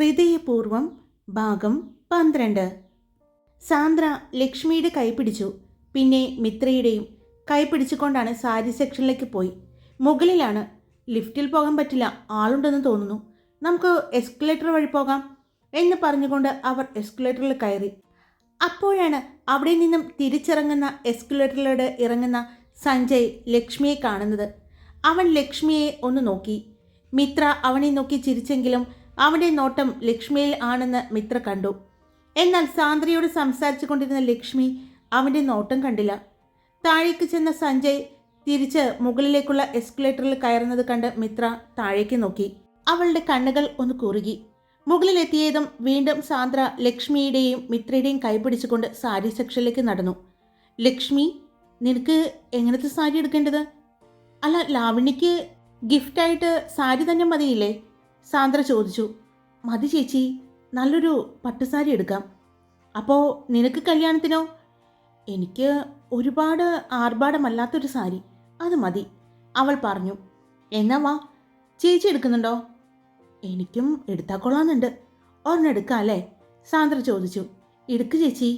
ഹൃദയപൂർവം ഭാഗം പന്ത്രണ്ട്. സാന്ദ്ര ലക്ഷ്മിയുടെ കൈപിടിച്ചു പിന്നെ മിത്രയുടെയും കൈപിടിച്ചുകൊണ്ടാണ് സാരി സെക്ഷനിലേക്ക് പോയി. മുകളിലാണ് ലിഫ്റ്റിൽ പോകാൻ പറ്റില്ല ആളുണ്ടെന്ന് തോന്നുന്നു. നമുക്ക് എസ്കലേറ്റർ വഴി പോകാം എന്ന് പറഞ്ഞുകൊണ്ട് അവർ എസ്കലേറ്ററിൽ കയറി. അപ്പോഴാണ് അവിടെ നിന്നും തിരിച്ചിറങ്ങുന്ന എസ്കലേറ്ററിലൂടെ ഇറങ്ങുന്ന സഞ്ജയ് ലക്ഷ്മിയെ കാണുന്നത്. അവൻ ലക്ഷ്മിയെ ഒന്ന് നോക്കി. മിത്ര അവനെ നോക്കി ചിരിച്ചെങ്കിലും അവന്റെ നോട്ടം ലക്ഷ്മിയിൽ ആണെന്ന് മിത്ര കണ്ടു. എന്നാൽ സാന്ദ്രയോട് സംസാരിച്ചു കൊണ്ടിരുന്ന ലക്ഷ്മി അവന്റെ നോട്ടം കണ്ടില്ല. താഴേക്ക് ചെന്ന സഞ്ജയ് തിരിച്ച് മുകളിലേക്കുള്ള എസ്കലേറ്ററിൽ കയറുന്നത് കണ്ട് മിത്ര താഴേക്ക് നോക്കി. അവളുടെ കണ്ണുകൾ ഒന്ന് കുറുകി. മുകളിലെത്തിയതും വീണ്ടും സാന്ദ്ര ലക്ഷ്മിയുടെയും മിത്രയുടെയും കൈപിടിച്ചുകൊണ്ട് സാരി സെക്ഷനിലേക്ക് നടന്നു. ലക്ഷ്മി നിനക്ക് എങ്ങനത്തെ സാരി എടുക്കേണ്ടത്? അല്ല ലാവണിക്ക് ഗിഫ്റ്റായിട്ട് സാരി തന്നെ മതിയില്ലേ? സാന്ദ്ര ചോദിച്ചു മതി ചേച്ചി നല്ലൊരു പട്ടുസാരി എടുക്കാം. അപ്പോൾ നിനക്ക് കല്യാണത്തിനോ? എനിക്ക് ഒരുപാട് ആർഭാടമല്ലാത്തൊരു സാരി അത് മതി അവൾ പറഞ്ഞു. എന്നാ വാ ചേച്ചി എടുക്കുന്നുണ്ടോ? എനിക്കും എടുത്താൽ കൊള്ളാമെന്നുണ്ട് ഒരെണ്ണെടുക്കാം അല്ലേ? സാന്ദ്ര ചോദിച്ചു. എടുക്ക് ചേച്ചി.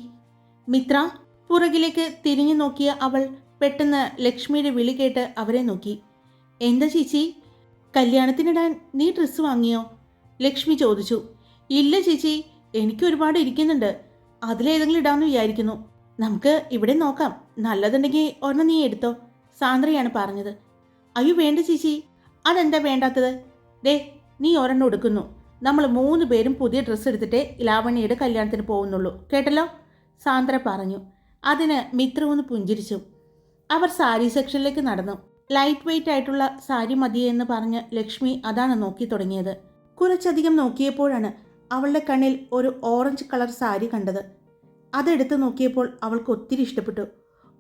മിത്ര പുറകിലേക്ക് തിരിഞ്ഞു നോക്കിയ അവൾ പെട്ടെന്ന് ലക്ഷ്മിയുടെ വിളി കേട്ട് അവരെ നോക്കി. എന്താ ചേച്ചി? കല്യാണത്തിനിടാൻ നീ ഡ്രസ്സ് വാങ്ങിയോ? ലക്ഷ്മി ചോദിച്ചു. ഇല്ല ചേച്ചി. എനിക്ക് ഒരുപാട് ഇരിക്കുന്നുണ്ട്. അതിലേതെങ്കിലും ഇടാമെന്ന് വിചാരിക്കുന്നു. നമുക്ക് ഇവിടെ നോക്കാം. നല്ലതുണ്ടെങ്കിൽ ഒരെണ്ണം നീ എടുത്തോ? സാന്ദ്രയാണ് പറഞ്ഞത്. അയ്യോ വേണ്ട ചേച്ചി. അതെന്താ വേണ്ടാത്തത്? ദേ നീ ഒരെണ്ണം എടുക്കുന്നു. നമ്മൾ മൂന്ന് പേരും പുതിയ ഡ്രസ്സ് എടുത്തിട്ടേ ലാവണ്യയുടെ കല്യാണത്തിന് പോകുന്നുള്ളൂ. കേട്ടല്ലോ? സാന്ദ്ര പറഞ്ഞു. അതിന് മിത്രമൊന്ന് പുഞ്ചിരിച്ചു. അവർ സാരി സെക്ഷനിലേക്ക് നടന്നു. ലൈറ്റ് വെയിറ്റ് ആയിട്ടുള്ള സാരി മതിയെന്ന് പറഞ്ഞ് ലക്ഷ്മി അതാണ് നോക്കി തുടങ്ങിയത്. കുറച്ചധികം നോക്കിയപ്പോഴാണ് അവളുടെ കണ്ണിൽ ഒരു ഓറഞ്ച് കളർ സാരി കണ്ടത്. അതെടുത്ത് നോക്കിയപ്പോൾ അവൾക്ക് ഒത്തിരി ഇഷ്ടപ്പെട്ടു.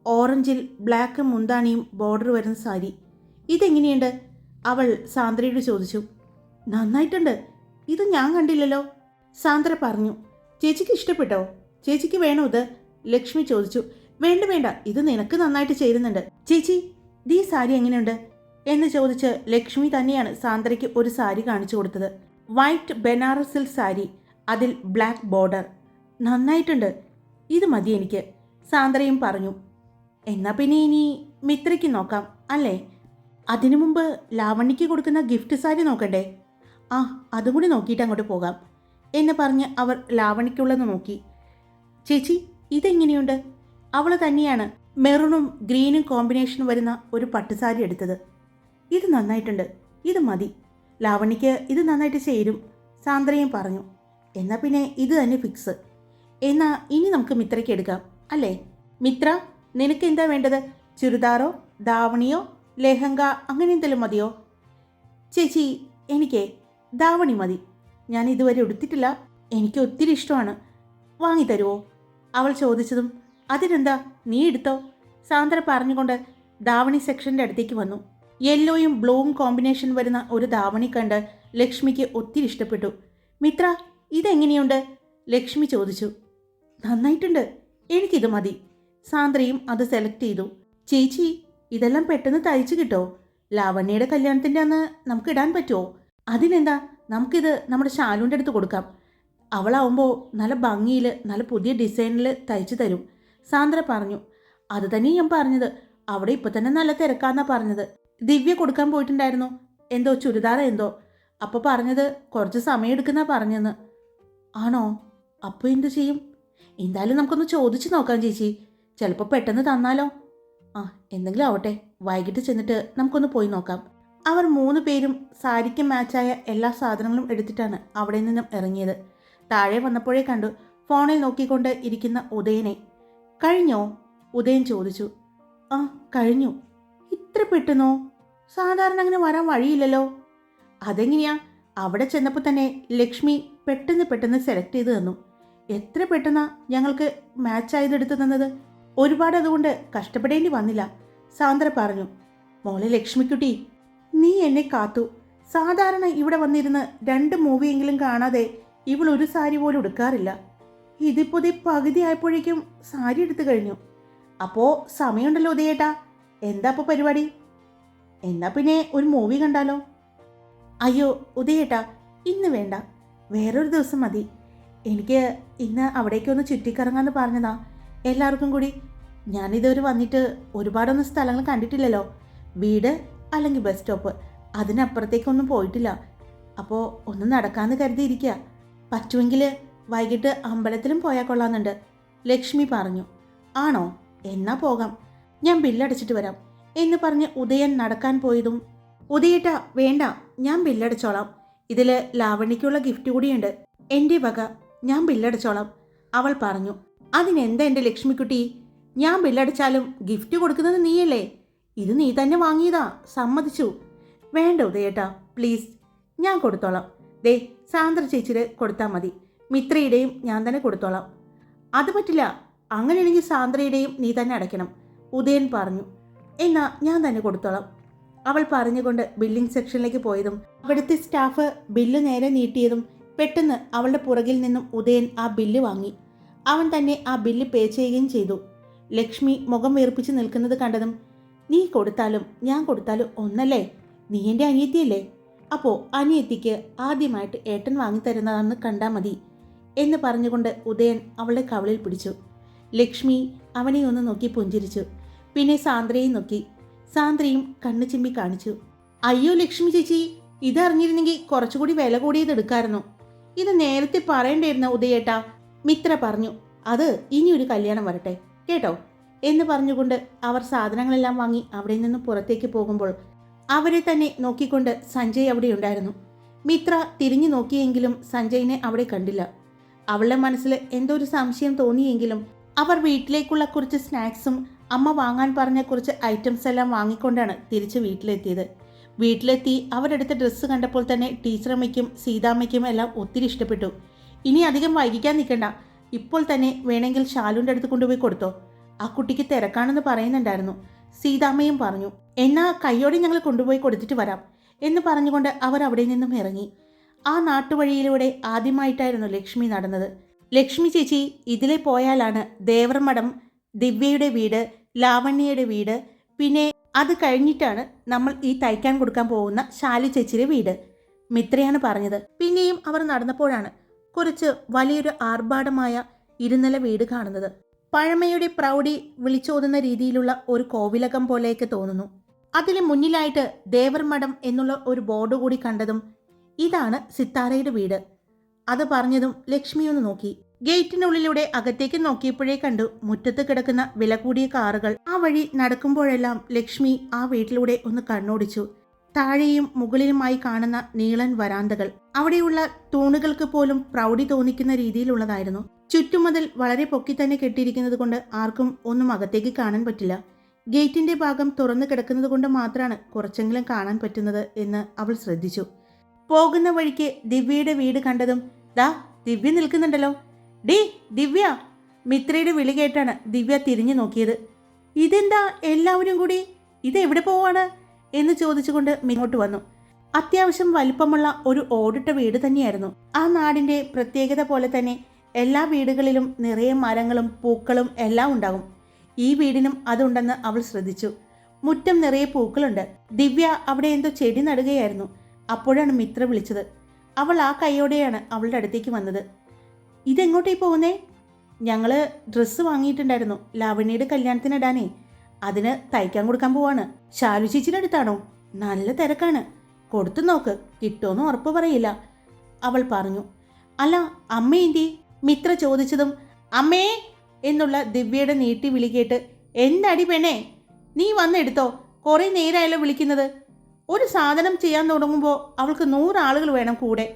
ഓറഞ്ചിൽ ബ്ലാക്ക് മുന്താണിയും ബോർഡർ വരുന്ന സാരി. ഇതെങ്ങനെയുണ്ട്? അവൾ സാന്ദ്രയോട് ചോദിച്ചു. നന്നായിട്ടുണ്ട്. ഇത് ഞാൻ കണ്ടില്ലല്ലോ. സാന്ദ്ര പറഞ്ഞു. ചേച്ചിക്ക് ഇഷ്ടപ്പെട്ടോ? ചേച്ചിക്ക് വേണോ ഇത്? ലക്ഷ്മി ചോദിച്ചു. വേണ്ട വേണ്ട. ഇത് നിനക്ക് നന്നായിട്ട് ചേരുന്നുണ്ട്. ചേച്ചി ദീ സാരി എങ്ങനെയുണ്ട്? എന്ന് ചോദിച്ച് ലക്ഷ്മി തന്നെയാണ് സാന്ദ്രയ്ക്ക് ഒരു സാരി കാണിച്ചു കൊടുത്തത്. വൈറ്റ് ബനാറസ് സിൽക്ക് സാരി അതിൽ ബ്ലാക്ക് ബോർഡർ. നന്നായിട്ടുണ്ട്. ഇത് മതി എനിക്ക്. സാന്ദ്രയും പറഞ്ഞു. എന്നാ പിന്നെ ഇനി മിത്രയ്ക്ക് നോക്കാം അല്ലേ? അതിനു മുമ്പ് ലാവണ്യയ്ക്ക് കൊടുക്കുന്ന ഗിഫ്റ്റ് സാരി നോക്കണ്ടേ? ആ അതും കൂടി നോക്കിയിട്ട് അങ്ങോട്ട് പോകാം എന്ന് പറഞ്ഞ് അവർ ലാവണിക്കുള്ളത് നോക്കി. ചേച്ചി ഇതെങ്ങനെയുണ്ട്? അവൾ തന്നെയാണ്. മെറൂണും ഗ്രീനും കോമ്പിനേഷൻ വരുന്ന ഒരു പട്ടുസാരി എടുത്തത്. ഇത് നന്നായിട്ടുണ്ട്. ഇത് മതി. ലാവണിക്ക് ഇത് നന്നായിട്ട് ചേരും സാന്ദ്രയും പറഞ്ഞു. എന്നാൽ പിന്നെ ഇത് തന്നെ ഫിക്സ് എന്നാൽ ഇനി നമുക്ക് മിത്രയ്ക്ക് എടുക്കാം അല്ലേ? മിത്ര നിനക്ക് എന്താ വേണ്ടത്? ചുരിദാറോ ദാവണിയോ ലെഹങ്ക അങ്ങനെ എന്തെങ്കിലും മതിയോ? ചേച്ചി എനിക്ക് ദാവണി മതി. ഞാൻ ഇതുവരെ എടുത്തിട്ടില്ല എനിക്ക് ഒത്തിരി ഇഷ്ടമാണ്. വാങ്ങിത്തരുമോ അവൾ ചോദിച്ചതും അതിനെന്താ നീ എടുത്തോ? സാന്ദ്ര പറഞ്ഞുകൊണ്ട് ദാവണി സെക്ഷന്റെ അടുത്തേക്ക് വന്നു. യെല്ലോയും ബ്ലൂവും കോമ്പിനേഷൻ വരുന്ന ഒരു ദാവണി കണ്ട് ലക്ഷ്മിക്ക് ഒത്തിരി ഇഷ്ടപ്പെട്ടു. മിത്ര ഇതെങ്ങനെയുണ്ട്? ലക്ഷ്മി ചോദിച്ചു. നന്നായിട്ടുണ്ട്. എനിക്കിത് മതി. സാന്ദ്രയും അത് സെലക്ട് ചെയ്തു. ചേച്ചി ഇതെല്ലാം പെട്ടെന്ന് തയ്ച്ചു കിട്ടോ? ലാവണ്യയുടെ കല്യാണത്തിന്റെ അന്ന് നമുക്ക് ഇടാൻ പറ്റുമോ? അതിനെന്താ? നമുക്കിത് നമ്മുടെ ശാലുവിന്റെ അടുത്ത് കൊടുക്കാം. അവളാവുമ്പോൾ നല്ല ഭംഗിയിൽ നല്ല പുതിയ ഡിസൈനിൽ തയ്ച്ചു തരും. സാന്ദ്ര പറഞ്ഞു അത് തന്നെ ഞാൻ പറഞ്ഞത്. അവിടെ ഇപ്പം തന്നെ നല്ല തിരക്കാന്നാ പറഞ്ഞത്. ദിവ്യ കൊടുക്കാൻ പോയിട്ടുണ്ടായിരുന്നു. എന്തോ ചുരിദാർ എന്തോ. അപ്പോൾ പറഞ്ഞത് കുറച്ച് സമയം എടുക്കുന്ന പറഞ്ഞെന്ന്. ആണോ? അപ്പോൾ എന്തു ചെയ്യും? എന്തായാലും നമുക്കൊന്ന് ചോദിച്ചു നോക്കാം ചേച്ചി. ചിലപ്പോൾ പെട്ടെന്ന് തന്നാലോ. ആ എന്തെങ്കിലും ആവട്ടെ. വൈകിട്ട് ചെന്നിട്ട് നമുക്കൊന്ന് പോയി നോക്കാം. അവർ മൂന്ന് പേരും സാരിക്ക് മാച്ചായ എല്ലാ സാധനങ്ങളും എടുത്തിട്ടാണ് അവിടെ നിന്നും ഇറങ്ങിയത്. താഴെ വന്നപ്പോഴേ കണ്ടു ഫോണിൽ നോക്കിക്കൊണ്ട് ഇരിക്കുന്ന ഉദയനെ. കഴിഞ്ഞോ? ഉദയൻ ചോദിച്ചു. ആ കഴിഞ്ഞു. ഇത്ര പെട്ടെന്നോ? സാധാരണ അങ്ങനെ വരാൻ വഴിയില്ലല്ലോ. അതെങ്ങനെയാ? അവിടെ ചെന്നപ്പോൾ തന്നെ ലക്ഷ്മി പെട്ടെന്ന് പെട്ടെന്ന് സെലക്ട് ചെയ്ത് തന്നു. എത്ര പെട്ടെന്നാ ഞങ്ങൾക്ക് മാച്ച് ആയതെടുത്ത് തന്നത്? ഒരുപാട് അതുകൊണ്ട് കഷ്ടപ്പെടേണ്ടി വന്നില്ല. സാന്ദ്ര പറഞ്ഞു. മോളെ ലക്ഷ്മിക്കുട്ടി നീ എന്നെ കാത്തു. സാധാരണ ഇവിടെ വന്നിരുന്ന് രണ്ട് മൂവിയെങ്കിലും കാണാതെ ഇവൾ ഒരു സാരി പോലും എടുക്കാറില്ല ഇതിപ്പോ ദേ പകുതി ആയപ്പോഴേക്കും സാരി എടുത്തു കഴിഞ്ഞു. അപ്പോ സമയമുണ്ടല്ലോ ഉദയേട്ടാ. എന്താ അപ്പോൾ പരിപാടി? എന്നാ പിന്നെ ഒരു മൂവി കണ്ടാലോ? അയ്യോ ഉദയേട്ടാ ഇന്ന് വേണ്ട. വേറൊരു ദിവസം മതി. എനിക്ക് ഇന്ന് അവിടേക്കൊന്ന് ചുറ്റിക്കറങ്ങാന്ന് പറഞ്ഞതാ. എല്ലാവർക്കും കൂടി. ഞാനിതുവരെ വന്നിട്ട് ഒരുപാടൊന്നും സ്ഥലങ്ങൾ കണ്ടിട്ടില്ലല്ലോ. വീട് അല്ലെങ്കിൽ ബസ് സ്റ്റോപ്പ് അതിനപ്പുറത്തേക്കൊന്നും പോയിട്ടില്ല. അപ്പോൾ ഒന്ന് നടക്കാമെന്ന് കരുതിയിരിക്കുക പറ്റുമെങ്കിൽ വൈകിട്ട് അമ്പലത്തിലും പോയാൽ കൊള്ളാമെന്നുണ്ട്. ലക്ഷ്മി പറഞ്ഞു ആണോ? എന്നാ പോകാം. ഞാൻ ബില്ലടച്ചിട്ട് വരാം. എന്ന് പറഞ്ഞ് ഉദയൻ നടക്കാൻ പോയതും ഉദയേട്ട വേണ്ട ഞാൻ ബില്ലടച്ചോളാം. ഇതിൽ ലാവണ്യയ്ക്കുള്ള ഗിഫ്റ്റ് കൂടിയുണ്ട്. എന്റെ വക ഞാൻ ബില്ലടച്ചോളാം. അവൾ പറഞ്ഞു അതിനെന്താ എന്റെ ലക്ഷ്മിക്കുട്ടി? ഞാൻ ബില്ലടച്ചാലും ഗിഫ്റ്റ് കൊടുക്കുന്നത് നീയല്ലേ? ഇത് നീ തന്നെ വാങ്ങിയതാ സമ്മതിച്ചു. വേണ്ട ഉദയേട്ടാ പ്ലീസ് ഞാൻ കൊടുത്തോളാം. ദേ സാന്ദ്ര ചേച്ചിയിൽ കൊടുത്താൽ മതി. മിത്രയുടെയും ഞാൻ തന്നെ കൊടുത്തോളാം. അത് പറ്റില്ല അങ്ങനെയാണെങ്കിൽ സാന്ദ്രയുടെയും നീ തന്നെ അടയ്ക്കണം ഉദയൻ പറഞ്ഞു. എന്നാ ഞാൻ തന്നെ കൊടുത്തോളാം. അവൾ പറഞ്ഞുകൊണ്ട് ബില്ലിംഗ് സെക്ഷനിലേക്ക് പോയതും അവിടുത്തെ സ്റ്റാഫ് ബില്ല് നേരെ നീട്ടിയതും പെട്ടെന്ന് അവളുടെ പുറകിൽ നിന്നും ഉദയൻ ആ ബില്ല് വാങ്ങി. അവൻ തന്നെ ആ ബില്ല് പേ ചെയ്യുകയും ചെയ്തു. ലക്ഷ്മി മുഖം വീർപ്പിച്ച് നിൽക്കുന്നത് കണ്ടതും നീ കൊടുത്താലും ഞാൻ കൊടുത്താലും ഒന്നല്ലേ? നീ എന്റെ അനിയത്തിയല്ലേ? അപ്പോൾ അനിയത്തിക്ക് ആദ്യമായിട്ട് ഏട്ടൻ വാങ്ങിത്തരുന്നതാണെന്ന് കണ്ടാൽ മതി. എന്ന് പറഞ്ഞുകൊണ്ട് ഉദയൻ അവളുടെ കവളിൽ പിടിച്ചു. ലക്ഷ്മി അവനെ ഒന്ന് നോക്കി പുഞ്ചിരിച്ചു. പിന്നെ സാന്ദ്രയും നോക്കി. സാന്ദ്രയും കണ്ണു ചിമ്മി കാണിച്ചു. അയ്യോ ലക്ഷ്മി ചേച്ചി ഇതറിഞ്ഞിരുന്നെങ്കിൽ കുറച്ചുകൂടി വില കൂടിയത് എടുക്കായിരുന്നു. ഇത് നേരത്തെ പറയണ്ടായിരുന്ന ഉദയേട്ടാ മിത്ര പറഞ്ഞു. അത് ഇനി ഒരു കല്യാണം വരട്ടെ കേട്ടോ? എന്ന് പറഞ്ഞുകൊണ്ട് അവർ സാധനങ്ങളെല്ലാം വാങ്ങി അവിടെ നിന്ന് പുറത്തേക്ക് പോകുമ്പോൾ അവരെ തന്നെ നോക്കിക്കൊണ്ട് സഞ്ജയ് അവിടെ ഉണ്ടായിരുന്നു. മിത്ര തിരിഞ്ഞു നോക്കിയെങ്കിലും സഞ്ജയിനെ അവിടെ കണ്ടില്ല. അവളുടെ മനസ്സിൽ എന്തോ ഒരു സംശയം തോന്നിയെങ്കിലും അവർ വീട്ടിലേക്കുള്ള കുറച്ച് സ്നാക്സും അമ്മ വാങ്ങാൻ പറഞ്ഞ കുറച്ച് ഐറ്റംസ് എല്ലാം വാങ്ങിക്കൊണ്ടാണ് തിരിച്ച് വീട്ടിലെത്തിയത്. വീട്ടിലെത്തി അവരെടുത്ത ഡ്രസ്സ് കണ്ടപ്പോൾ തന്നെ ടീച്ചറമ്മയ്ക്കും സീതാമ്മയ്ക്കും എല്ലാം ഒത്തിരി ഇഷ്ടപ്പെട്ടു. ഇനി അധികം വൈകിക്കാൻ നിൽക്കണ്ട. ഇപ്പോൾ തന്നെ വേണമെങ്കിൽ ശാലുവിന്റെ അടുത്ത് കൊണ്ടുപോയി കൊടുത്തോ. ആ കുട്ടിക്ക് തിരക്കാണെന്ന് പറയുന്നുണ്ടായിരുന്നു. സീതാമ്മയും പറഞ്ഞു എന്നാ കയ്യോടെ ഞങ്ങൾ കൊണ്ടുപോയി കൊടുത്തിട്ട് വരാം എന്ന് പറഞ്ഞുകൊണ്ട് അവർ അവിടെ നിന്നും ഇറങ്ങി. ആ നാട്ടുവഴിയിലൂടെ ആദ്യമായിട്ടായിരുന്നു ലക്ഷ്മി നടന്നത്. ലക്ഷ്മി ചേച്ചി ഇതിലെ പോയാലാണ് ദേവർമഠം ദിവ്യയുടെ വീട് ലാവണ്യയുടെ വീട് പിന്നെ അത് കഴിഞ്ഞിട്ടാണ് നമ്മൾ ഈ തയ്ക്കാൻ കൊടുക്കാൻ പോകുന്ന ശാലു ചേച്ചിയുടെ വീട്. മിത്രയാണ് പറഞ്ഞത്. പിന്നെയും അവർ നടന്നപ്പോഴാണ് കുറച്ച് വലിയൊരു ആർഭാടമായ ഇരുനില വീട് കാണുന്നത്. പഴമയുടെ പ്രൗഢി വിളിച്ചോതുന്ന രീതിയിലുള്ള ഒരു കോവിലകം പോലെയൊക്കെ തോന്നുന്നു. അതിന് മുന്നിലായിട്ട് ദേവർമഠം എന്നുള്ള ഒരു ബോർഡ് കൂടി കണ്ടതും ഇതാണ് സിത്താരയുടെ വീട്. അത് പറഞ്ഞതും ലക്ഷ്മി ഒന്ന് നോക്കി. ഗേറ്റിനുള്ളിലൂടെ അകത്തേക്ക് നോക്കിയപ്പോഴേ കണ്ടു മുറ്റത്ത് കിടക്കുന്ന വില കൂടിയ കാറുകൾ. ആ വഴി നടക്കുമ്പോഴെല്ലാം ലക്ഷ്മി ആ വീട്ടിലൂടെ ഒന്ന് കണ്ണോടിച്ചു. താഴെയും മുകളിലുമായി കാണുന്ന നീളൻ വരാന്തകൾ. അവിടെയുള്ള തൂണുകൾക്ക് പോലും പ്രൗഢി തോന്നിക്കുന്ന രീതിയിലുള്ളതായിരുന്നു. ചുറ്റുമതിൽ വളരെ പൊക്കി തന്നെ കെട്ടിയിരിക്കുന്നത് കൊണ്ട് ആർക്കും ഒന്നും അകത്തേക്ക് കാണാൻ പറ്റില്ല. ഗേറ്റിന്റെ ഭാഗം തുറന്നു കിടക്കുന്നത് കൊണ്ട് മാത്രമാണ് കുറച്ചെങ്കിലും കാണാൻ പറ്റുന്നത് എന്ന് അവൾ ശ്രദ്ധിച്ചു. പോകുന്ന വഴിക്ക് ദിവ്യയുടെ വീട് കണ്ടതും ദാ ദിവ്യ നിൽക്കുന്നുണ്ടല്ലോ. ഡേ ദിവ്യ. മിത്രയുടെ വിളി കേട്ടാണ് ദിവ്യ തിരിഞ്ഞു നോക്കിയത്. ഇതെന്താ എല്ലാവരും കൂടി? ഇത് എവിടെ പോവാണ്? എന്ന് ചോദിച്ചുകൊണ്ട് ഇങ്ങോട്ട് വന്നു. അത്യാവശ്യം വലിപ്പമുള്ള ഒരു ഓടിട്ട വീട് തന്നെയായിരുന്നു. ആ നാടിന്റെ പ്രത്യേകത പോലെ തന്നെ എല്ലാ വീടുകളിലും നിറയെ മരങ്ങളും പൂക്കളും എല്ലാം ഉണ്ടാകും. ഈ വീടിനും അതുണ്ടെന്ന് അവൾ ശ്രദ്ധിച്ചു. മുറ്റം നിറയെ പൂക്കളുണ്ട്. ദിവ്യ അവിടെ എന്തോ ചെടി നടുകയായിരുന്നു. അപ്പോഴാണ് മിത്ര വിളിച്ചത്. അവൾ ആ കൈയോടെയാണ് അവളുടെ അടുത്തേക്ക് വന്നത്. ഇതെങ്ങോട്ടേ പോകുന്നേ ഞങ്ങൾ ഡ്രസ്സ് വാങ്ങിയിട്ടുണ്ടായിരുന്നു. ലാവണ്യയുടെ കല്യാണത്തിനിടാനേ അതിന് തയ്ക്കാൻ കൊടുക്കാൻ പോവാണ്. ശാലു ചേച്ചിയുടെ അടുത്താണോ? നല്ല തിരക്കാണ്. കൊടുത്തു നോക്ക്. കിട്ടുമെന്ന് ഉറപ്പ് പറയില്ല. അവൾ പറഞ്ഞു. അല്ല അമ്മ എന്തി മിത്ര ചോദിച്ചതും അമ്മേ എന്നുള്ള ദിവ്യയുടെ നീട്ടി വിളി കേട്ട് എന്താടി പെണ്ണേ? നീ വന്നെടുത്തോ? കുറേ നേരമായല്ലോ വിളിക്കുന്നത്. ഒരു സാധനം ചെയ്യാൻ തുടങ്ങുമ്പോൾ അവൾക്ക് നൂറാളുകൾ വേണം കൂടെ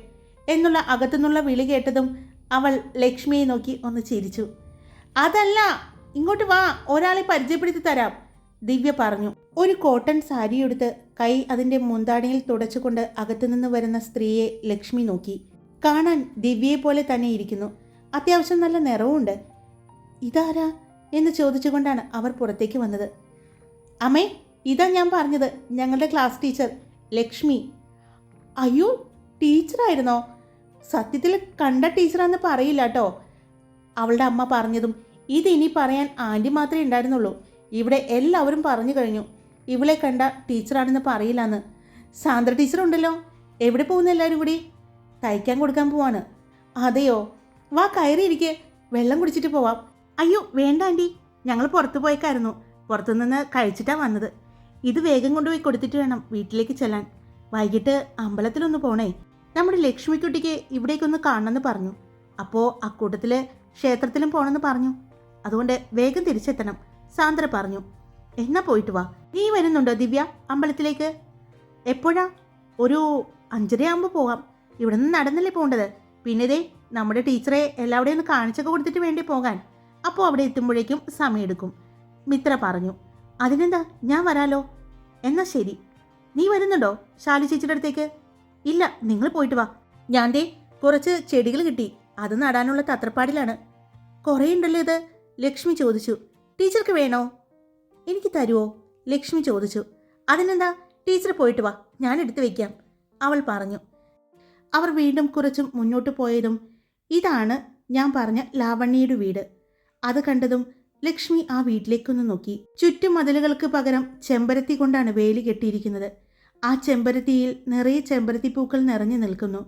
എന്നുള്ള അകത്തുനിന്നുള്ള വിളി കേട്ടതും അവൾ ലക്ഷ്മിയെ നോക്കി ഒന്ന് ചിരിച്ചു. അതല്ല ഇങ്ങോട്ട് വാ ഒരാളെ പരിചയപ്പെടുത്തി തരാം ദിവ്യ പറഞ്ഞു. ഒരു കോട്ടൺ സാരി എടുത്ത് കൈ അതിന്റെ മുന്താണിയിൽ തുടച്ചുകൊണ്ട് അകത്തുനിന്ന് വരുന്ന സ്ത്രീയെ ലക്ഷ്മി നോക്കി. കാണാൻ ദിവ്യയെ പോലെ തന്നെ ഇരിക്കുന്നു. അത്യാവശ്യം നല്ല നിറവുമുണ്ട് ഇതാരാ? എന്ന് ചോദിച്ചുകൊണ്ടാണ് അവർ പുറത്തേക്ക് വന്നത്. അമ്മേ ഇതാ ഞാൻ പറഞ്ഞത് ഞങ്ങളുടെ ക്ലാസ് ടീച്ചർ ലക്ഷ്മി. അയ്യോ ടീച്ചറായിരുന്നോ സത്യത്തിൽ കണ്ട ടീച്ചറാന്ന് പറയില്ല കേട്ടോ അവളുടെ അമ്മ പറഞ്ഞതും ഇതിനി പറയാൻ ആന്റി മാത്രമേ ഉണ്ടായിരുന്നുള്ളൂ. ഇവിടെ എല്ലാവരും പറഞ്ഞു കഴിഞ്ഞു ഇവളെ കണ്ട ടീച്ചറാണെന്ന് പറയില്ലാന്ന്. സാന്ദ്ര ടീച്ചറുണ്ടല്ലോ എവിടെ പോകുന്ന എല്ലാവരും കൂടി തയ്ക്കാൻ കൊടുക്കാൻ പോവാണ്. അതെയോ? വാ കയറിയിരിക്കെ വെള്ളം കുടിച്ചിട്ട് പോവാം. അയ്യോ വേണ്ട ആന്റി ഞങ്ങൾ പുറത്തു പോയേക്കായിരുന്നു. പുറത്തുനിന്ന് കഴിച്ചിട്ടാണ് വന്നത്. ഇത് വേഗം കൊണ്ടുപോയി കൊടുത്തിട്ട് വേണം വീട്ടിലേക്ക് ചെല്ലാൻ. വൈകിട്ട് അമ്പലത്തിലൊന്ന് പോണേ. നമ്മുടെ ലക്ഷ്മിക്കുട്ടിക്ക് ഇവിടേക്കൊന്ന് കാണണമെന്ന് പറഞ്ഞു. അപ്പോൾ അക്കൂട്ടത്തിൽ ക്ഷേത്രത്തിലും പോകണമെന്ന് പറഞ്ഞു. അതുകൊണ്ട് വേഗം തിരിച്ചെത്തണം സാന്ദ്ര പറഞ്ഞു. എന്നാ പോയിട്ട് വാ. നീ വരുന്നുണ്ടോ ദിവ്യ അമ്പലത്തിലേക്ക്? എപ്പോഴാ? ഒരു അഞ്ചരയാകുമ്പോൾ പോകാം. ഇവിടെ നിന്ന് നടന്നല്ലേ പോകേണ്ടത് പിന്നെ ദേ നമ്മുടെ ടീച്ചറെ എല്ലാവിടെയും ഒന്ന് കാണിച്ചൊക്കെ കൊടുത്തിട്ട് വേണ്ടി പോകാൻ. അപ്പോൾ അവിടെ എത്തുമ്പോഴേക്കും സമയമെടുക്കും. മിത്ര പറഞ്ഞു. അതിനെന്താ? ഞാൻ വരാലോ. എന്നാ ശരി. നീ വരുന്നുണ്ടോ ശാലു ചേച്ചിയുടെ അടുത്തേക്ക്? ഇല്ല നിങ്ങൾ പോയിട്ട് വാ. ഞാൻ ദേ കുറച്ച് ചെടികൾ കിട്ടി. അത് നടാനുള്ള തത്രപ്പാടിലാണ്. കുറേ ഉണ്ടല്ലോ ഇത്. ലക്ഷ്മി ചോദിച്ചു. ടീച്ചർക്ക് വേണോ? എനിക്ക് തരുമോ ലക്ഷ്മി ചോദിച്ചു. അതിനെന്താ? ടീച്ചർ പോയിട്ട് വാ. ഞാൻ എടുത്തു വയ്ക്കാം അവൾ പറഞ്ഞു. അവർ വീണ്ടും കുറച്ചും മുന്നോട്ട് പോയതും ഇതാണ് ഞാൻ പറഞ്ഞ ലാവണ്യയുടെ വീട്. അത് കണ്ടതും ലക്ഷ്മി ആ വീട്ടിലേക്കൊന്ന് നോക്കി. ചുറ്റും മതിലുകൾക്ക് പകരം ചെമ്പരത്തി കൊണ്ടാണ് വേലി കെട്ടിയിരിക്കുന്നത്. ആ ചെമ്പരത്തിയിൽ നിറയെ ചെമ്പരത്തി പൂക്കൾ നിറഞ്ഞു നിൽക്കുന്നു.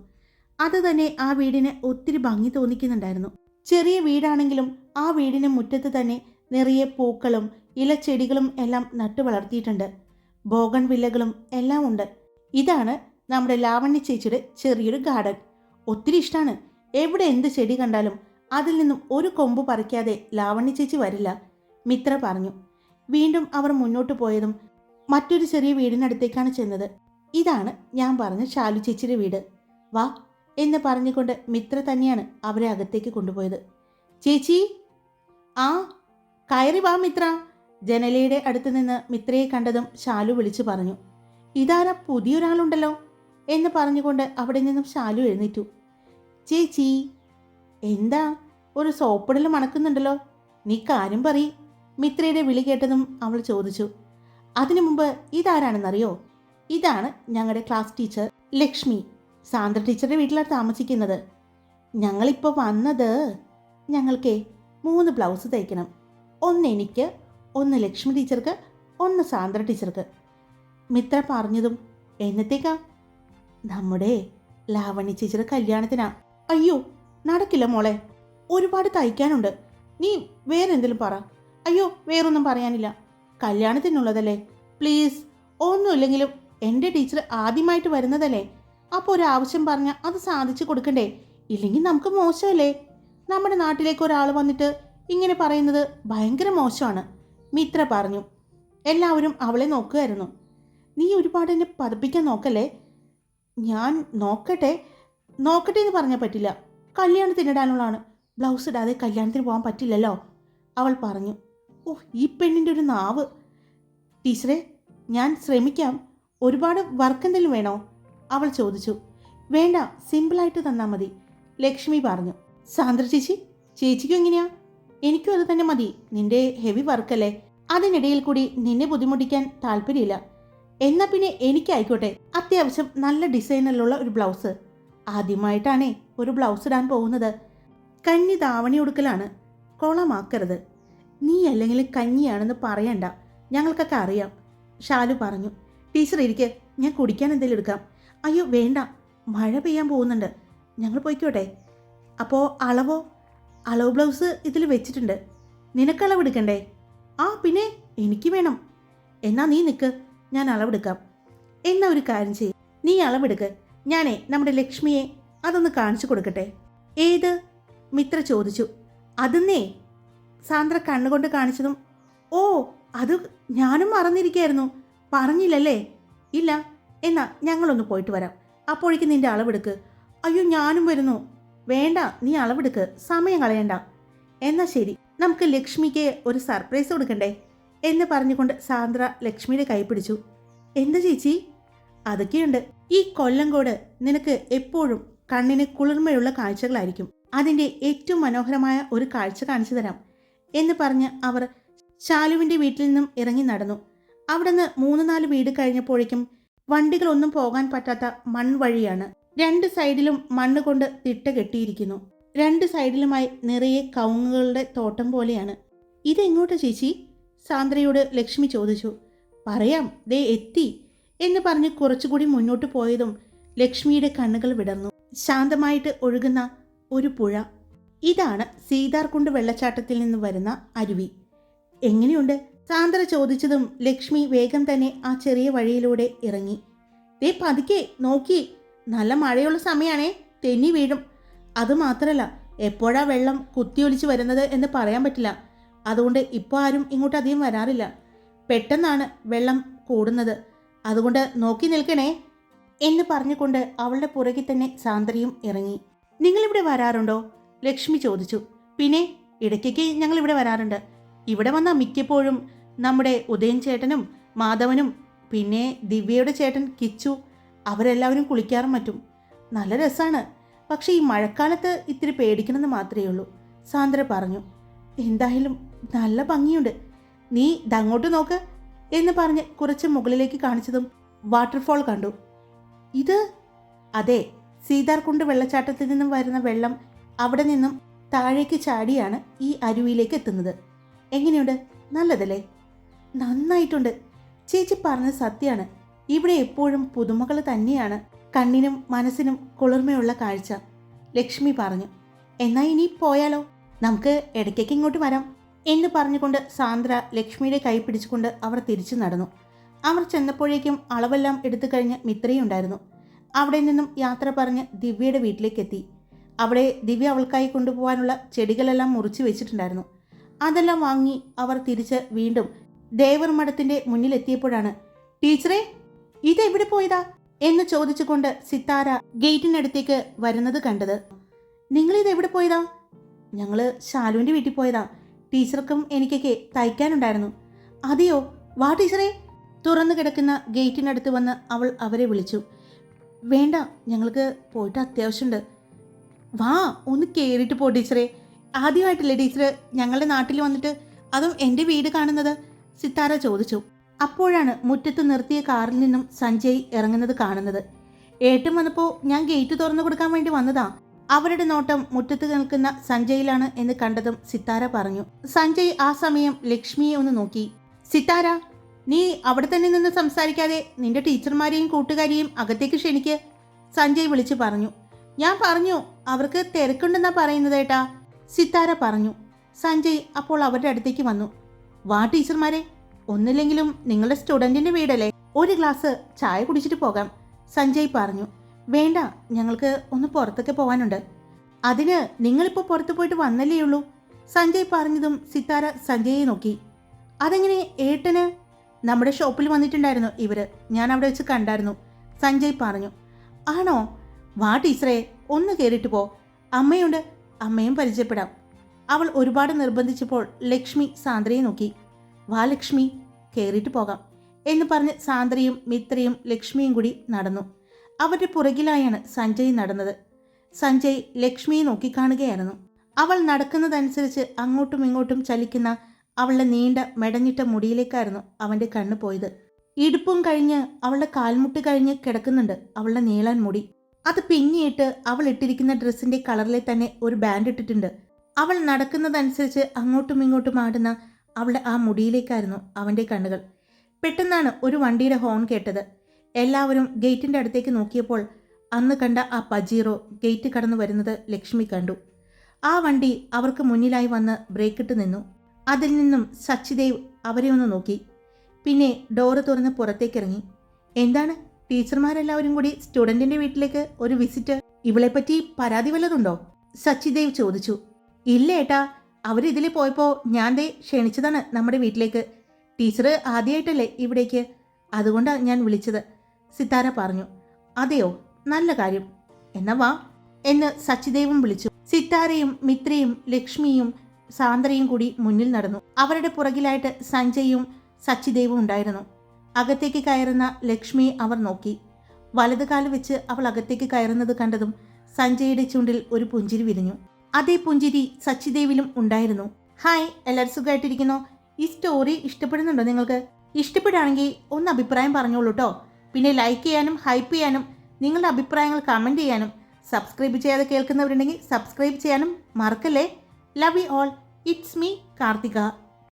അത് തന്നെ ആ വീടിന് ഒത്തിരി ഭംഗി തോന്നിക്കുന്നുണ്ടായിരുന്നു. ചെറിയ വീടാണെങ്കിലും ആ വീടിന് മുറ്റത്ത് തന്നെ നിറയെ പൂക്കളും ഇലച്ചെടികളും എല്ലാം നട്ടു വളർത്തിയിട്ടുണ്ട്. ബോഗൺ വില്ലകളും എല്ലാം ഉണ്ട്. ഇതാണ് നമ്മുടെ ലാവണ്യ ചേച്ചിയുടെ ചെറിയൊരു ഗാർഡൻ. ഒത്തിരി ഇഷ്ടമാണ് എവിടെ എന്ത് ചെടി കണ്ടാലും അതിൽ നിന്നും ഒരു കൊമ്പ് പറിക്കാതെ ലാവണ്യ ചേച്ചി വരില്ല. മിത്ര പറഞ്ഞു. വീണ്ടും അവർ മുന്നോട്ട് പോയതും മറ്റൊരു ചെറിയ വീടിനടുത്തേക്കാണ് ചെന്നത്. ഇതാണ് ഞാൻ പറഞ്ഞ ശാലു ചേച്ചിയുടെ വീട്. വാ എന്ന് പറഞ്ഞുകൊണ്ട് മിത്ര തന്നെയാണ് അവരെ അകത്തേക്ക് കൊണ്ടുപോയത്. ചേച്ചി? ആ കയറി വാ മിത്ര. ജനലയുടെ അടുത്ത് നിന്ന് മിത്രയെ കണ്ടതും ശാലു വിളിച്ചു പറഞ്ഞു. ഇതാരാ പുതിയൊരാളുണ്ടല്ലോ എന്ന് പറഞ്ഞുകൊണ്ട് അവിടെ നിന്നും ശാലു എഴുന്നേറ്റു. ചേച്ചി എന്താ? ഒരു സോപ്പിടൽ മണക്കുന്നുണ്ടല്ലോ. നീ കാര്യം പറ മിത്രയുടെ വിളി കേട്ടതും അവൾ ചോദിച്ചു. അതിനു മുമ്പ് ഇതാരാണെന്നറിയോ? ഇതാണ് ഞങ്ങളുടെ ക്ലാസ് ടീച്ചർ ലക്ഷ്മി സാന്ദ്ര ടീച്ചറുടെ വീട്ടിലാണ് താമസിക്കുന്നത്. ഞങ്ങളിപ്പോൾ വന്നത് ഞങ്ങൾക്ക് മൂന്ന് ബ്ലൗസ് തയ്ക്കണം. ഒന്ന് എനിക്ക് ഒന്ന് ലക്ഷ്മി ടീച്ചർക്ക് ഒന്ന് സാന്ദ്ര ടീച്ചർക്ക്. മിത്ര പറഞ്ഞതും എന്നത്തേക്കാ? നമ്മുടെ ലാവണ്യ ചേച്ചിയുടെ കല്യാണത്തിനാ. അയ്യോ നടക്കില്ല മോളെ. ഒരുപാട് തയ്ക്കാനുണ്ട്. നീ വേറെന്തെങ്കിലും പറ. അയ്യോ വേറൊന്നും പറയാനില്ല. കല്യാണത്തിനുള്ളതല്ലേ? പ്ലീസ്. ഒന്നുമില്ലെങ്കിലും എന്റെ ടീച്ചർ ആദ്യമായിട്ട് വരുന്നതല്ലേ? അപ്പോൾ ഒരു ആവശ്യം പറഞ്ഞാൽ അത് സാധിച്ചു കൊടുക്കണ്ടേ? ഇല്ലെങ്കിൽ നമുക്ക് മോശമല്ലേ? നമ്മുടെ നാട്ടിലേക്ക് ഒരാൾ വന്നിട്ട് ഇങ്ങനെ പറയുന്നത് ഭയങ്കര മോശമാണ്. മിത്ര പറഞ്ഞു. എല്ലാവരും അവളെ നോക്കുമായിരുന്നു. നീ ഒരുപാട് എന്നെ പതിപ്പിക്കാൻ നോക്കല്ലേ? ഞാൻ നോക്കട്ടെ? നോക്കട്ടെ എന്ന് പറഞ്ഞാൽ പറ്റില്ല. കല്യാണത്തിനിടാനുള്ളതാണ് ബ്ലൗസ് ഇടാതെ കല്യാണത്തിന് പോകാൻ പറ്റില്ലല്ലോ. അവൾ പറഞ്ഞു ഓ ഈ പെണ്ണിന്റെ ഒരു നാവ്. ടീച്ചറെ ഞാൻ ശ്രമിക്കാം. ഒരുപാട് വർക്ക് എന്തെങ്കിലും വേണോ? അവൾ ചോദിച്ചു. വേണ്ട സിമ്പിളായിട്ട് തന്നാൽ മതി ലക്ഷ്മി പറഞ്ഞു. സാന്ദ്ര ചേച്ചി ചേച്ചിക്കും എങ്ങനെയാ? എനിക്കും അത് തന്നെ മതി. നിന്റെ ഹെവി വർക്കല്ലേ അതിനിടയിൽ കൂടി നിന്നെ ബുദ്ധിമുട്ടിക്കാൻ താല്പര്യമില്ല. എന്നാൽ പിന്നെ എനിക്കായിക്കോട്ടെ. അത്യാവശ്യം നല്ല ഡിസൈനിലുള്ള ഒരു ബ്ലൗസ് ആദ്യമായിട്ടാണേ ഒരു ബ്ലൗസ് ഇടാൻ പോകുന്നത് കഞ്ഞി താവണി ഉടുക്കലാണ് കൊളമാക്കരുത്. നീ അല്ലെങ്കിൽ കഞ്ഞിയാണെന്ന് പറയണ്ട. ഞങ്ങൾക്കൊക്കെ അറിയാം. ഷാലു പറഞ്ഞു. ടീച്ചർ ഇരിക്കെ. ഞാൻ കുടിക്കാൻ എന്തെങ്കിലും എടുക്കാം. അയ്യോ വേണ്ട. മഴ പെയ്യാൻ പോകുന്നുണ്ട്. ഞങ്ങൾ പോയിക്കോട്ടെ. അപ്പോൾ അളവോ? അളവ് ബ്ലൗസ് ഇതിൽ വെച്ചിട്ടുണ്ട്. നിനക്ക് അളവെടുക്കണ്ടേ ആ പിന്നെ എനിക്ക് വേണം. എന്നാ നീ നിൽക്ക് ഞാൻ അളവെടുക്കാം. എന്നാ ഒരു കാര്യം ചെയ്യും. നീ അളവെടുക്ക്. ഞാനേ നമ്മുടെ ലക്ഷ്മിയെ അതൊന്ന് കാണിച്ചു കൊടുക്കട്ടെ? ഏത്? മിത്ര ചോദിച്ചു. അതെന്നേ? സാന്ദ്ര കണ്ണുകൊണ്ട് കാണിച്ചതും ഓ അത് ഞാനും മറന്നിരിക്കായിരുന്നു. പറഞ്ഞില്ലല്ലേ? ഇല്ല എന്നാ ഞങ്ങളൊന്ന് പോയിട്ട് വരാം. അപ്പോഴേക്ക് നിന്റെ അളവെടുക്ക്. അയ്യോ ഞാനും വരുന്നു. വേണ്ട നീ അളവെടുക്ക്. സമയം കളയണ്ട. എന്നാ ശരി നമുക്ക് ലക്ഷ്മിക്ക് ഒരു സർപ്രൈസ് കൊടുക്കണ്ടേ? എന്ന് പറഞ്ഞുകൊണ്ട് സാന്ദ്ര ലക്ഷ്മിയുടെ കൈ പിടിച്ചു. എന്താ ചേച്ചി? അതൊക്കെയുണ്ട്. ഈ കൊല്ലം കൊല്ലങ്കോട് നിനക്ക് എപ്പോഴും കണ്ണിന് കുളിർമയുള്ള കാഴ്ചകളായിരിക്കും. അതിന്റെ ഏറ്റവും മനോഹരമായ ഒരു കാഴ്ച കാണിച്ചു തരാം എന്ന് പറഞ്ഞ് അവർ ശാലുവിന്റെ വീട്ടിൽ നിന്നും ഇറങ്ങി നടന്നു. അവിടുന്ന് മൂന്ന് നാല് വീട് കഴിഞ്ഞപ്പോഴേക്കും വണ്ടികളൊന്നും പോകാൻ പറ്റാത്ത മൺവഴിയാണ്. രണ്ട് സൈഡിലും മണ്ണ് കൊണ്ട് തിട്ട കെട്ടിയിരിക്കുന്നു. രണ്ട് സൈഡിലുമായി നിറയെ കവുങ്ങുകളുടെ തോട്ടം പോലെയാണ്. ഇതെങ്ങോട്ട് ചേച്ചി? സാന്ദ്രയോട് ലക്ഷ്മി ചോദിച്ചു. പറയാം ദേ എത്തി എന്ന് പറഞ്ഞ് കുറച്ചുകൂടി മുന്നോട്ട് പോയതും ലക്ഷ്മിയുടെ കണ്ണുകൾ വിടർന്നു. ശാന്തമായിട്ട് ഒഴുകുന്ന ഒരു പുഴ. ഇതാണ് സീതാർകുണ്ട് വെള്ളച്ചാട്ടത്തിൽ നിന്ന് വരുന്ന അരുവി. എങ്ങനെയുണ്ട്? സാന്ദ്ര ചോദിച്ചതും ലക്ഷ്മി വേഗം തന്നെ ആ ചെറിയ വഴിയിലൂടെ ഇറങ്ങി. ദേ പതുക്കെ നോക്കി. നല്ല മഴയുള്ള സമയമാണേ തെന്നി വീഴും. അതുമാത്രമല്ല എപ്പോഴാ വെള്ളം കുത്തിയൊലിച്ച് വരുന്നത് എന്ന് പറയാൻ പറ്റില്ല. അതുകൊണ്ട് ഇപ്പോൾ ആരും ഇങ്ങോട്ട് അധികം വരാറില്ല. പെട്ടെന്നാണ് വെള്ളം കൂടുന്നത്. അതുകൊണ്ട് നോക്കി നിൽക്കണേ. എന്ന് പറഞ്ഞുകൊണ്ട് അവളുടെ പുറകിൽ തന്നെ സാന്ദ്രയും ഇറങ്ങി. നിങ്ങളിവിടെ വരാറുണ്ടോ? ലക്ഷ്മി ചോദിച്ചു. പിന്നെ ഇടയ്ക്കൊക്കെ ഞങ്ങൾ ഇവിടെ വരാറുണ്ട്. ഇവിടെ വന്ന മിക്കപ്പോഴും നമ്മുടെ ഉദയൻ ചേട്ടനും മാധവനും പിന്നെ ദിവ്യയുടെ ചേട്ടൻ കിച്ചു അവരെല്ലാവരും കുളിക്കാറും മറ്റും. നല്ല രസമാണ് പക്ഷേ ഈ മഴക്കാലത്ത് ഇത്തിരി പേടിക്കണമെന്ന് മാത്രമേ ഉള്ളൂ സാന്ദ്ര പറഞ്ഞു. എന്തായാലും നല്ല ഭംഗിയുണ്ട്. നീ ഇതങ്ങോട്ട് നോക്ക് എന്ന് പറഞ്ഞ് കുറച്ച് മുകളിലേക്ക് കാണിച്ചതും വാട്ടർഫോൾ കണ്ടു. ഇത് അതെ സീതാർകുണ്ട് വെള്ളച്ചാട്ടത്തിൽ നിന്നും വരുന്ന വെള്ളം അവിടെ നിന്നും താഴേക്ക് ചാടിയാണ് ഈ അരുവിയിലേക്ക് എത്തുന്നത്. എങ്ങനെയുണ്ട്? നല്ലതല്ലേ? നന്നായിട്ടുണ്ട്. ചേച്ചി പറഞ്ഞത് സത്യമാണ്. ഇവിടെ എപ്പോഴും പുതുമകൾ തന്നെയാണ്. കണ്ണിനും മനസ്സിനും കുളിർമയുള്ള കാഴ്ച. ലക്ഷ്മി പറഞ്ഞു. എന്നാ ഇനി പോയാലോ? നമുക്ക് ഇടയ്ക്കൊക്കെ ഇങ്ങോട്ട് വരാം. എന്ന് പറഞ്ഞുകൊണ്ട് സാന്ദ്ര ലക്ഷ്മിയുടെ കൈ പിടിച്ചുകൊണ്ട് അവർ തിരിച്ചു നടന്നു. അവർ ചെന്നപ്പോഴേക്കും അളവെല്ലാം എടുത്തു കഴിഞ്ഞ് മിത്രയുണ്ടായിരുന്നു അവിടെ നിന്നും യാത്ര പറഞ്ഞ് ദിവ്യയുടെ വീട്ടിലേക്കെത്തി. അവിടെ ദിവ്യ അവൾക്കായി കൊണ്ടുപോകാനുള്ള ചെടികളെല്ലാം മുറിച്ചു വെച്ചിട്ടുണ്ടായിരുന്നു. അതെല്ലാം വാങ്ങി അവർ തിരിച്ച് വീണ്ടും ദേവർ മഠത്തിന്റെ മുന്നിലെത്തിയപ്പോഴാണ് ടീച്ചറെ എവിടെ പോയതാ? എന്ന് ചോദിച്ചുകൊണ്ട് സിത്താര ഗേറ്റിനടുത്തേക്ക് വരുന്നത് കണ്ടത്. എവിടെ പോയതാ? ഞങ്ങൾ ശാലുവിന്റെ വീട്ടിൽ പോയതാ. ടീച്ചർക്കും എനിക്കൊക്കെ തയ്ക്കാനുണ്ടായിരുന്നു. അതെയോ? വാ ടീച്ചറെ. തുറന്നു കിടക്കുന്ന ഗേറ്റിനടുത്ത് വന്ന് അവൾ അവരെ വിളിച്ചു. വേണ്ട ഞങ്ങൾക്ക് പോയിട്ട് അത്യാവശ്യമുണ്ട്. വാ ഒന്ന് കയറിയിട്ട് പോ ടീച്ചറെ. ആദ്യമായിട്ടല്ലേ ടീച്ചർ ഞങ്ങളുടെ നാട്ടിൽ വന്നിട്ട് അതും എന്റെ വീട് കാണുന്നത്? സിത്താര ചോദിച്ചു. അപ്പോഴാണ് മുറ്റത്ത് നിർത്തിയ കാറിൽ നിന്നും സഞ്ജയ് ഇറങ്ങുന്നത് കാണുന്നത്. ഏട്ടൻ വന്നപ്പോൾ ഞാൻ ഗേറ്റ് തുറന്നു കൊടുക്കാൻ വേണ്ടി വന്നതാ. അവരുടെ നോട്ടം മുറ്റത്ത് നിൽക്കുന്ന സഞ്ജയിലാണ് എന്ന് കണ്ടതും സിത്താര പറഞ്ഞു. സഞ്ജയ് ആ സമയം ലക്ഷ്മിയെ ഒന്ന് നോക്കി. സിത്താര നീ അവിടെ തന്നെ നിന്ന് സംസാരിക്കാതെ നിന്റെ ടീച്ചർമാരെയും കൂട്ടുകാരെയും അകത്തേക്ക് ക്ഷണിക്ക് സഞ്ജയ് വിളിച്ചു പറഞ്ഞു. ഞാൻ പറഞ്ഞു അവർക്ക് തിരക്കുണ്ടെന്നാ പറയുന്നത് ഏട്ടാ. സിത്താര പറഞ്ഞു. സഞ്ജയ് അപ്പോൾ അവരുടെ അടുത്തേക്ക് വന്നു. വാ ടീച്ചർമാരെ. ഒന്നില്ലെങ്കിലും നിങ്ങളുടെ സ്റ്റുഡന്റിന്റെ വീടല്ലേ? ഒരു ഗ്ലാസ് ചായ കുടിച്ചിട്ട് പോകാം സഞ്ജയ് പറഞ്ഞു. വേണ്ട ഞങ്ങൾക്ക് ഒന്ന് പുറത്തൊക്കെ പോകാനുണ്ട് അതിന് നിങ്ങളിപ്പോൾ പുറത്ത് പോയിട്ട് വന്നല്ലേ ഉള്ളൂ സഞ്ജയ് പറഞ്ഞതും സിത്താര സഞ്ജയെ നോക്കി. അതെങ്ങനെ ഏട്ടന് നമ്മുടെ ഷോപ്പിൽ വന്നിട്ടുണ്ടായിരുന്നു ഇവർ ഞാൻ അവിടെ വെച്ച് കണ്ടായിരുന്നു. സഞ്ജയ് പറഞ്ഞു ആണോ? വാ ടീച്ചറെ ഒന്ന് കയറിയിട്ട് പോ. അമ്മയുണ്ട് അമ്മയും പരിചയപ്പെടാം. അവൾ ഒരുപാട് നിർബന്ധിച്ചപ്പോൾ ലക്ഷ്മി സാന്ദ്രയെ നോക്കി. വാ ലക്ഷ്മി കയറിയിട്ട് പോകാം എന്ന് പറഞ്ഞ് സാന്ദ്രയും മിത്രയും ലക്ഷ്മിയും കൂടി നടന്നു. അവരുടെ പുറകിലായാണ് സഞ്ജയ് നടന്നത്. സഞ്ജയ് ലക്ഷ്മിയെ നോക്കിക്കാണുകയായിരുന്നു അവൾ നടക്കുന്നതനുസരിച്ച് അങ്ങോട്ടും ഇങ്ങോട്ടും ചലിക്കുന്ന അവളുടെ നീണ്ട മെടഞ്ഞിട്ട മുടിയിലേക്കായിരുന്നു അവന്റെ കണ്ണ് പോയത്. ഇടുപ്പും കഴിഞ്ഞ് അവളുടെ കാൽമുട്ട് കഴിഞ്ഞ് കിടക്കുന്നുണ്ട് അവളുടെ നീളൻ മുടി. അത് പിന്നിയിട്ട് അവൾ ഇട്ടിരിക്കുന്ന ഡ്രസ്സിന്റെ കളറിലെ തന്നെ ഒരു ബാൻഡ് ഇട്ടിട്ടുണ്ട്. അവൾ നടക്കുന്നതനുസരിച്ച് അങ്ങോട്ടും ഇങ്ങോട്ടും ആടുന്ന അവളുടെ ആ മുടിയിലേക്കായിരുന്നു അവന്റെ കണ്ണുകൾ. പെട്ടെന്നാണ് ഒരു വണ്ടിയുടെ ഹോൺ കേട്ടത്. എല്ലാവരും ഗേറ്റിന്റെ അടുത്തേക്ക് നോക്കിയപ്പോൾ അന്ന് കണ്ട ആ പജീറോ ഗേറ്റ് കടന്നു വരുന്നത് ലക്ഷ്മി കണ്ടു. ആ വണ്ടി അവർക്ക് മുന്നിലായി വന്ന് ബ്രേക്കിട്ട് നിന്നു. അതിൽ നിന്നും സച്ചിദേവ് അവരെ ഒന്ന് നോക്കി. പിന്നെ ഡോറ് തുറന്ന് പുറത്തേക്കിറങ്ങി. എന്താണ്? ടീച്ചർമാരെല്ലാവരും കൂടി സ്റ്റുഡന്റിന്റെ വീട്ടിലേക്ക് ഒരു വിസിറ്റ്? ഇവളെപ്പറ്റി പരാതി വല്ലതുണ്ടോ? സച്ചിദേവ് ചോദിച്ചു. ഇല്ല ഏട്ടാ. അവരിതിൽ പോയപ്പോൾ ഞാൻ ദേ ക്ഷണിച്ചതാണ് നമ്മുടെ വീട്ടിലേക്ക്. ടീച്ചർ ആദ്യമായിട്ടല്ലേ ഇവിടേക്ക്. അതുകൊണ്ടാണ് ഞാൻ വിളിച്ചത് സിത്താര പറഞ്ഞു. അതെയോ? നല്ല കാര്യം. എന്നാ വാ എന്ന് സച്ചിദേവും വിളിച്ചു. സിത്താരയും മിത്രയും ലക്ഷ്മിയും സാന്ദ്രയും കൂടി മുന്നിൽ നടന്നു. അവരുടെ പുറകിലായിട്ട് സഞ്ജയും സച്ചിദേവും ഉണ്ടായിരുന്നു. അകത്തേക്ക് കയറുന്ന ലക്ഷ്മിയെ അവർ നോക്കി. വലതു കാൽ വെച്ച് അവൾ അകത്തേക്ക് കയറുന്നത് കണ്ടതും സഞ്ജയുടെ ചുണ്ടിൽ ഒരു പുഞ്ചിരി വിരിഞ്ഞു. അതേ പുഞ്ചിരി സച്ചിദേവിലും ഉണ്ടായിരുന്നു. ഹായ് എല്ലാവരും സുഖമായിട്ടിരിക്കുന്നു? ഈ സ്റ്റോറി ഇഷ്ടപ്പെടുന്നുണ്ടോ നിങ്ങൾക്ക്? ഇഷ്ടപ്പെടുകയാണെങ്കിൽ ഒന്ന് അഭിപ്രായം പറഞ്ഞോളൂ കേട്ടോ പിന്നെ ലൈക്ക് ചെയ്യാനും ഹൈപ്പ് ചെയ്യാനും നിങ്ങളുടെ അഭിപ്രായങ്ങൾ കമന്റ് ചെയ്യാനും സബ്സ്ക്രൈബ് ചെയ്യാതെ കേൾക്കുന്നവരുണ്ടെങ്കിൽ സബ്സ്ക്രൈബ് ചെയ്യാനും മറക്കല്ലേ? love you all it's me Karthika